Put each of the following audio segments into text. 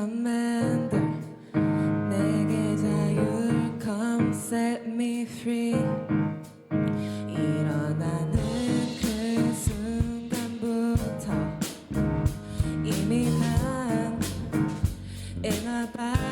commander 내게 자유를 come set me free 일어나는 그 순간부터 이미 난 in a bad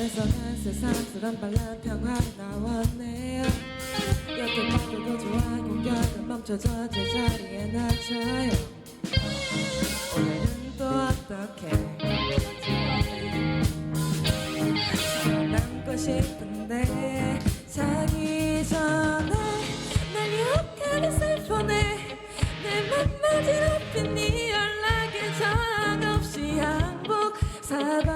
뺏어간 세상스런 반란 평화로 나왔네요. 여태 모두도 좋아 공격은 멈춰져 제자리에 낮춰요. 오늘은 또 어떻게 남고 싶은데 자기 전에 날 욕하는 슬퍼네 내 맘만 지럽히니 연락에 전 없이 항복 사방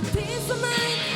a piece of mind.